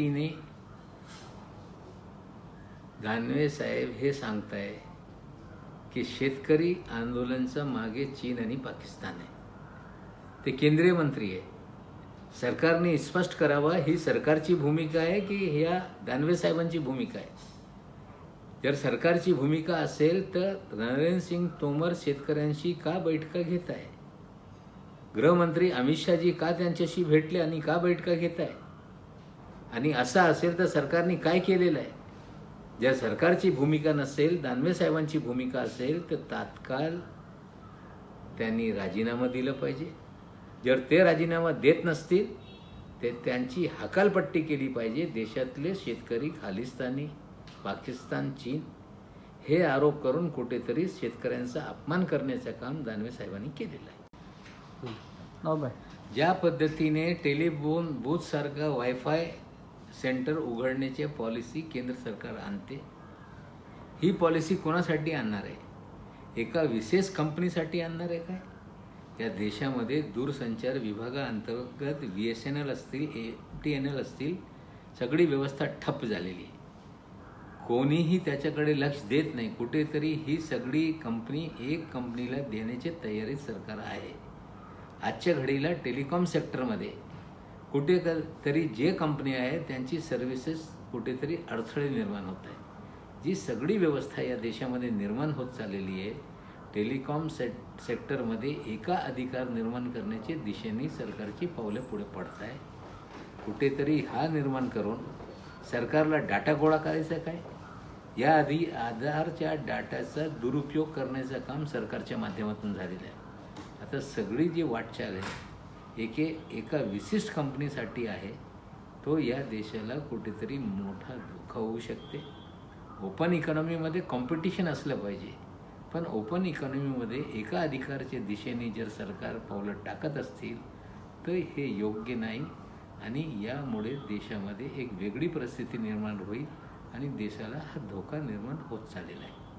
पद्धतीने दानवे साहेब हे सांगताय की शेतकरी आंदोलनचा मागे चीन आणि पाकिस्तान आहे. ते केंद्रीय मंत्री आहे. सरकारने स्पष्ट करावं ही सरकारची भूमिका आहे की ह्या दानवे साहेबांची भूमिका आहे? जर सरकारची भूमिका असेल तर नरेंद्र सिंग तोमर शेतकऱ्यांशी का बैठका घेत आहे गृहमंत्री अमित शहाजी का त्यांच्याशी भेटले आणि का बैठका घेत आहे आणि असं असेल तर सरकारने काय केलेलं आहे? जर सरकारची भूमिका नसेल दानवे साहेबांची भूमिका असेल तर तात्काळ त्यांनी राजीनामा दिलं पाहिजे. जर ते राजीनामा देत नसतील तर त्यांची हकालपट्टी केली पाहिजे. देशातले शेतकरी खालिस्तानी पाकिस्तान चीन हे आरोप करून कुठेतरी शेतकऱ्यांचा अपमान करण्याचं काम दानवे साहेबांनी केलेलं आहे. बाय. ज्या पद्धतीने टेलिफोन बूथसारखा वायफाय सेंटर उघडण्याची पॉलिसी केंद्र सरकार आणते. ही पॉलिसी कोणासाठी आणणार आहे? एका विशेष कंपनीसाठी आणणार आहे काय? या देशामध्ये दूरसंचार विभागाअंतर्गत व्ही एस एन एल असतील ए टी एन एल असतील सगळी व्यवस्था ठप्प झालेली आहे. कोणीही त्याच्याकडे लक्ष देत नाही. कुठेतरी ही सगळी कंपनी एक कंपनीला देण्याची तयारी सरकार आहे. आजच्या घडीला टेलिकॉम सेक्टरमध्ये कुठे क- तरी जे कंपनी आहे त्यांची सर्व्हिसेस कुठेतरी अडथळे निर्माण होत आहे जी सगळी व्यवस्था या देशामध्ये निर्माण होत चाललेली आहे टेलिकॉम सेट सेक्टरमध्ये एका अधिकार निर्माण करण्याच्या दिशेने सरकारची पावले पुढे पडत आहे कुठेतरी हा निर्माण करून सरकारला डाटा गोळा करायचा काय? याआधी आधारच्या डाटाचा दुरुपयोग करण्याचं काम सरकारच्या माध्यमातून झालेलं आहे. आता सगळी जी वाटचाल आहे एके एका विशिष्ट कंपनीसाठी आहे तो या देशाला कुठेतरी मोठा धोका होऊ शकते. ओपन इकॉनॉमीमध्ये कॉम्पिटिशन असलं पाहिजे. पण ओपन इकॉनॉमीमध्ये एका अधिकारच्या दिशेने जर सरकार पावलं टाकत असतील तर हे योग्य नाही आणि यामुळे देशामध्ये एक वेगळी परिस्थिती निर्माण होईल आणि देशाला हा धोका निर्माण होत चाललेला आहे.